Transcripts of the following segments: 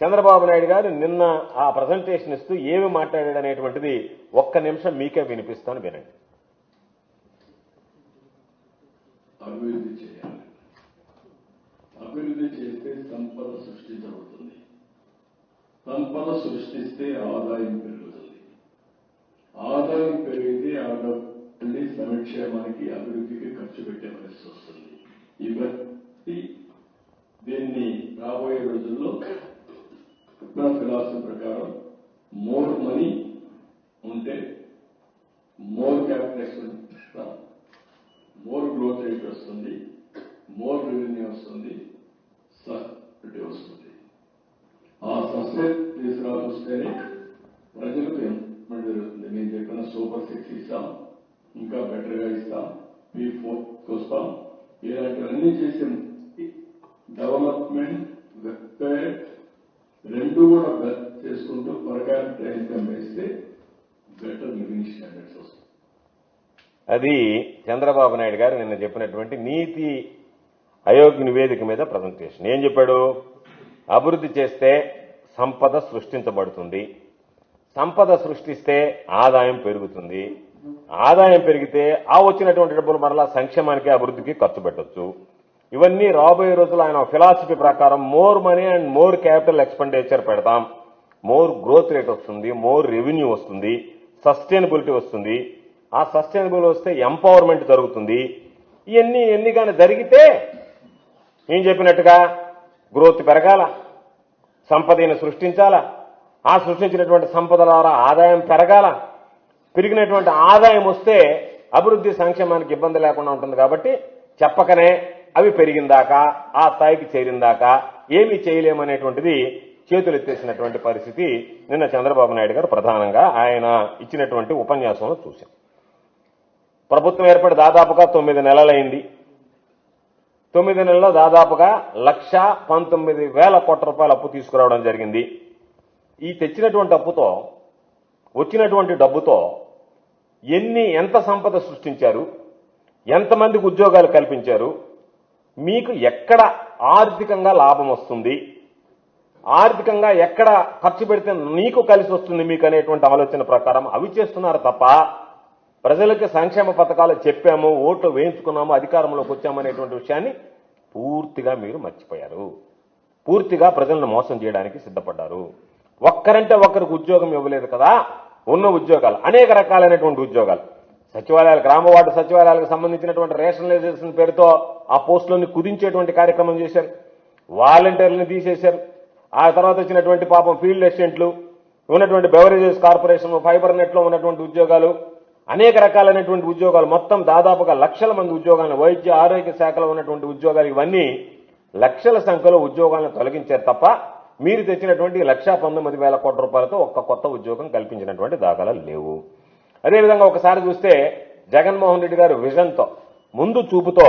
చంద్రబాబు నాయుడు గారు నిన్న ఆ ప్రజెంటేషన్ ఇస్తూ ఏమి మాట్లాడాడు అనేటువంటిది ఒక్క నిమిషం మీకే వినిపిస్తాను వినండి. అభివృద్ధి చేయాలి. అభివృద్ధి చేస్తే సంపద సృష్టించబడుతుంది. సంపద సృష్టిస్తే ఆదాయం పెరుగుతుంది. ఆదాయం పెరిగితే ఆ డబ్బుల్ని సంక్షేమానికి అభివృద్ధికి ఖర్చు పెట్టే పరిస్థితి వస్తుంది ఇవన్నీ దీన్ని రాబోయే రోజుల్లో నా ఫిలాసఫీ ప్రకారం మోర్ మనీ ఉంటే more capitation more growth rate వస్తుంది మోర్ రెవెన్యూ వస్తుంది సర్టీ వస్తుంది. ఆ సస్టైన్ వస్తేనే ప్రజలకు ఎంప్లాయ్మెంట్ జరుగుతుంది. నేను చెప్పిన సూపర్ సిక్స్ ఇస్తాం ఇంకా బెటర్గా ఇస్తాం పీ ఫోర్ వస్తాం. ఇలాంటివన్నీ చేసి డెవలప్మెంట్ వెల్ఫేర్ రెండు కూడా చేసుకుంటూ పర్ క్యాపిటల్ ఇన్కమ్ వేస్తే అది చంద్రబాబు నాయుడు గారు నిన్న చెప్పినటువంటి నీతి ఆయోగ్ నివేదిక మీద ప్రజెంటేషన్ ఏం చెప్పాడు? అభివృద్ధి చేస్తే సంపద సృష్టించబడుతుంది. సంపద సృష్టిస్తే ఆదాయం పెరుగుతుంది. ఆదాయం పెరిగితే ఆ వచ్చినటువంటి డబ్బులు మరలా సంక్షేమానికి అభివృద్ధికి ఖర్చు పెట్టవచ్చు ఇవన్నీ రాబోయే రోజులు ఆయన ఫిలాసఫీ ప్రకారం more money and more capital expenditure పెడతాం. మోర్ గ్రోత్ రేట్ వస్తుంది మోర్ రెవెన్యూ వస్తుంది. సస్టైనబిలిటీ వస్తుంది. ఆ సస్టైనబుల్ వస్తే ఎంపవర్మెంట్ జరుగుతుంది. ఇవన్నీ ఎన్ని కానీ జరిగితే ఏం చెప్పినట్టుగా గ్రోత్ పెరగాల సంపదను సృష్టించాలా ఆ సృష్టించినటువంటి సంపద ద్వారా ఆదాయం పెరగాల. పెరిగినటువంటి ఆదాయం వస్తే అభివృద్ధి సంక్షేమానికి ఇబ్బంది లేకుండా ఉంటుంది కాబట్టి చెప్పకనే అవి పెరిగిందాకా ఆ స్థాయికి చేరిందాకా ఏమీ చేయలేమనేటువంటిది చేతులు ఎత్తేసినటువంటి పరిస్థితి నిన్న చంద్రబాబు నాయుడు గారు ప్రధానంగా ఆయన ఇచ్చినటువంటి ఉపన్యాసంలో చూశాం. ప్రభుత్వం ఏర్పడి దాదాపుగా తొమ్మిది నెలలైంది. తొమ్మిది నెలల్లో దాదాపుగా లక్ష పంతొమ్మిది వేల కోట్ల రూపాయల అప్పు తీసుకురావడం జరిగింది. ఈ తెచ్చినటువంటి అప్పుతో వచ్చినటువంటి డబ్బుతో ఎన్ని ఎంత సంపద సృష్టించారు ఎంతమందికి ఉద్యోగాలు కల్పించారు మీకు ఎక్కడ ఆర్థికంగా లాభం వస్తుంది ఆర్థికంగా ఎక్కడ ఖర్చు పెడితే నీకు కలిసి వస్తుంది మీకు అనేటువంటి ఆలోచన ప్రకారం అవి చేస్తున్నారు తప్ప ప్రజలకి సంక్షేమ పథకాలు చెప్పాము ఓట్లు వేయించుకున్నాము అధికారంలోకి వచ్చామనేటువంటి విషయాన్ని పూర్తిగా మీరు మర్చిపోయారు. పూర్తిగా ప్రజలను మోసం చేయడానికి సిద్ధపడ్డారు. ఒక్కరంటే ఒక్కరికి ఉద్యోగం ఇవ్వలేదు కదా ఉన్న ఉద్యోగాలు అనేక రకాలైనటువంటి ఉద్యోగాలు. సచివాలయాలు గ్రామ వార్డు సచివాలయాలకు సంబంధించినటువంటి రేషనలైజేషన్ పేరుతో ఆ పోస్టులని కుదించేటువంటి కార్యక్రమం చేశారు. వాలంటీర్లను తీసేశారు. ఆ తర్వాత వచ్చినటువంటి పాపం ఫీల్డ్ అసిస్టెంట్లు ఉన్నటువంటి బెవరేజెస్ కార్పొరేషన్ ఫైబర్ నెట్లో ఉన్నటువంటి ఉద్యోగాలు అనేక రకాలైనటువంటి ఉద్యోగాలు మొత్తం దాదాపుగా లక్షల మంది ఉద్యోగాలను వైద్య ఆరోగ్య శాఖలో ఉన్నటువంటి ఉద్యోగాలు ఇవన్నీ లక్షల సంఖ్యలో ఉద్యోగాలను తొలగించారు తప్ప మీరు తెచ్చినటువంటి లక్షా పంతొమ్మిది వేల కోట్ల రూపాయలతో ఒక్క కొత్త ఉద్యోగం కల్పించినటువంటి దాఖలాలు లేవు. అదేవిధంగా ఒకసారి చూస్తే జగన్మోహన్ రెడ్డి గారు విజన్తో ముందు చూపుతో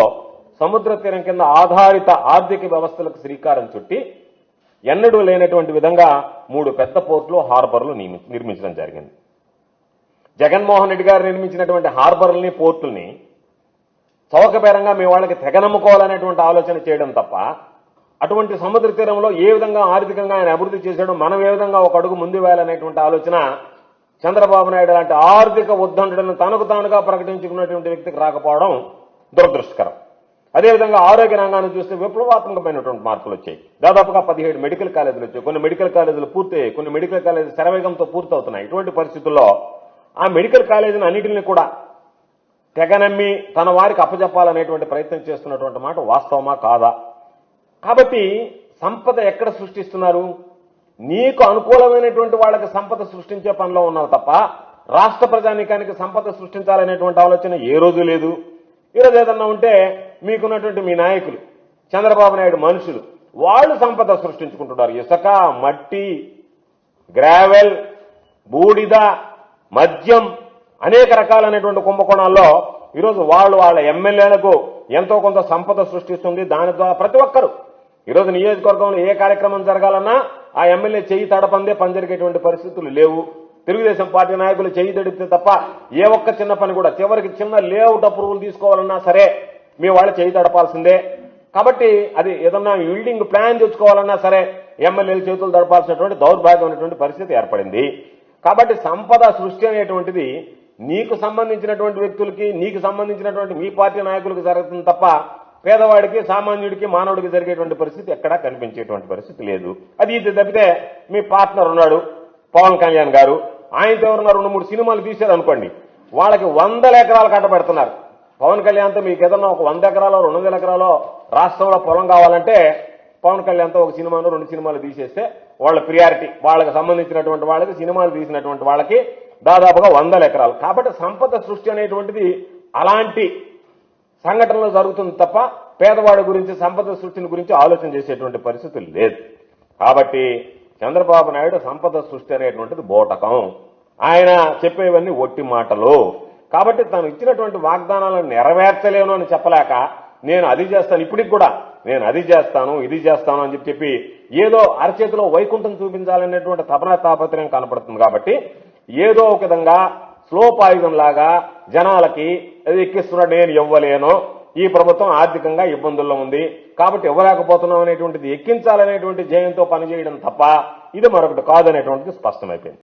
సముద్ర తీరం కింద ఆధారిత ఆర్థిక వ్యవస్థలకు శ్రీకారం చుట్టి ఎన్నడూ లేనటువంటి విధంగా మూడు పెద్ద పోర్టులు హార్బర్లు నిర్మించడం జరిగింది. జగన్మోహన్ రెడ్డి గారు నిర్మించినటువంటి హార్బర్లని పోర్టుల్ని చౌకబేరంగా మీ వాళ్ళకి తెగనమ్ముకోవాలనేటువంటి ఆలోచన చేయడం తప్ప అటువంటి సముద్ర తీరంలో ఏ విధంగా ఆర్థికంగా ఆయన అభివృద్ధి చేశాడో మనం ఏ విధంగా ఒక అడుగు ముందు వేయాలనేటువంటి ఆలోచన చంద్రబాబు నాయుడు లాంటి ఆర్థిక ఉద్దండులను తనకు తానుగా ప్రకటించుకున్నటువంటి వ్యక్తికి రాకపోవడం దురదృష్టకరం. అదేవిధంగా ఆరోగ్య రంగాన్ని చూస్తే విప్లవాత్మకమైనటువంటి మార్పులు వచ్చాయి. దాదాపుగా పదిహేడు మెడికల్ కాలేజీలు వచ్చాయి. కొన్ని మెడికల్ కాలేజీలు పూర్తయ్యాయి. కొన్ని మెడికల్ కాలేజీలు శరవేగంతో పూర్తవుతున్నాయి. ఇటువంటి పరిస్థితుల్లో ఆ మెడికల్ కాలేజీని అన్నిటిని కూడా తెగనమ్మి తన వారికి అప్పజెప్పాలనేటువంటి ప్రయత్నం చేస్తున్నటువంటి మాట వాస్తవమా కాదా? కాబట్టి సంపద ఎక్కడ సృష్టిస్తున్నారు? నీకు అనుకూలమైనటువంటి వాళ్ళకి సంపద సృష్టించే పనిలో ఉన్నావు తప్ప రాష్ట్ర ప్రజానీకానికి సంపద సృష్టించాలనేటువంటి ఆలోచన ఏ రోజు లేదు. ఈరోజు ఏదన్నా ఉంటే మీకున్నటువంటి మీ నాయకులు చంద్రబాబు నాయుడు మనుషులు వాళ్ళు సంపద సృష్టించుకుంటున్నారు. ఇసుక మట్టి గ్రావెల్ బూడిద మద్యం అనేక రకాలైనటువంటి కుంభకోణాల్లో ఈరోజు వాళ్ళు వాళ్ళ ఎమ్మెల్యేలకు ఎంతో కొంత సంపద సృష్టిస్తుంది. దాని ద్వారా ప్రతి ఒక్కరు. ఈరోజు నియోజకవర్గంలో ఏ కార్యక్రమం జరగాలన్నా ఆ ఎమ్మెల్యే చెయ్యి తడపందే పని జరిగేటువంటి పరిస్థితులు లేవు. తెలుగుదేశం పార్టీ నాయకులు చెయ్యి తడిపితే తప్ప ఏ ఒక్క చిన్న పని కూడా చివరికి చిన్న లేఅవుట్ అప్రూవల్ తీసుకోవాలన్నా సరే మీ వాళ్ళు చేయి తడపాల్సిందే. కాబట్టి అది ఏదన్నా బిల్డింగ్ ప్లాన్ తెచ్చుకోవాలన్నా సరే ఎమ్మెల్యేలు చేతులు దడపాల్సినటువంటి దౌర్భాగ్యమైనటువంటి పరిస్థితి ఏర్పడింది. కాబట్టి సంపద సృష్టి అనేటువంటిది నీకు సంబంధించినటువంటి వ్యక్తులకి నీకు సంబంధించినటువంటి మీ పార్టీ నాయకులకు జరుగుతుంది తప్ప పేదవాడికి సామాన్యుడికి మానవుడికి జరిగేటువంటి పరిస్థితి ఎక్కడా కనిపించేటువంటి పరిస్థితి లేదు. అది ఇది తప్పితే మీ పార్ట్నర్ ఉన్నాడు పవన్ కళ్యాణ్ గారు. ఆయనతో ఎవరన్నా రెండు మూడు సినిమాలు తీశారు అనుకోండి వాళ్ళకి వందల ఎకరాలు కట్టబెడుతున్నారు. పవన్ కళ్యాణ్తో మీకు ఏదన్నా ఒక వంద ఎకరాలో రెండు వందల ఎకరాలో రాష్ట్రంలో పొలం కావాలంటే పవన్ కళ్యాణ్తో ఒక సినిమాను రెండు సినిమాలు తీసేస్తే వాళ్ళ ప్రియారిటీ వాళ్ళకి సంబంధించినటువంటి వాళ్ళకి సినిమాలు తీసినటువంటి వాళ్ళకి దాదాపుగా వందల ఎకరాలు. కాబట్టి సంపద సృష్టి అనేటువంటిది అలాంటి సంఘటనలో జరుగుతుంది తప్ప పేదవాడి గురించి సంపద సృష్టిని గురించి ఆలోచన చేసేటువంటి పరిస్థితి లేదు. కాబట్టి చంద్రబాబు నాయుడు సంపద సృష్టి అనేటువంటిది బోటకం. ఆయన చెప్పేవన్నీ ఒట్టి మాటలు. కాబట్టి తను ఇచ్చినటువంటి వాగ్దానాలను నెరవేర్చలేను అని చెప్పలేక నేను అది చేస్తాను ఇప్పటికి కూడా. నేను అది చేస్తాను ఇది చేస్తాను అని చెప్పి చెప్పి ఏదో అరచేతిలో వైకుంఠం చూపించాలనేటువంటి తపన తాపత్రయం కనపడుతుంది కాబట్టి ఏదో ఒక విధంగా స్లోపాయుధం లాగా జనాలకి అది ఎక్కిస్తున్నాడు నేను ఇవ్వలేను. ఈ ప్రభుత్వం ఆర్థికంగా ఇబ్బందుల్లో ఉంది. కాబట్టి ఇవ్వలేకపోతున్నాం అనేటువంటిది ఎక్కించాలనేటువంటి జయంతో పనిచేయడం తప్ప ఇది మరొకటి కాదనేటువంటిది స్పష్టమైపోయింది.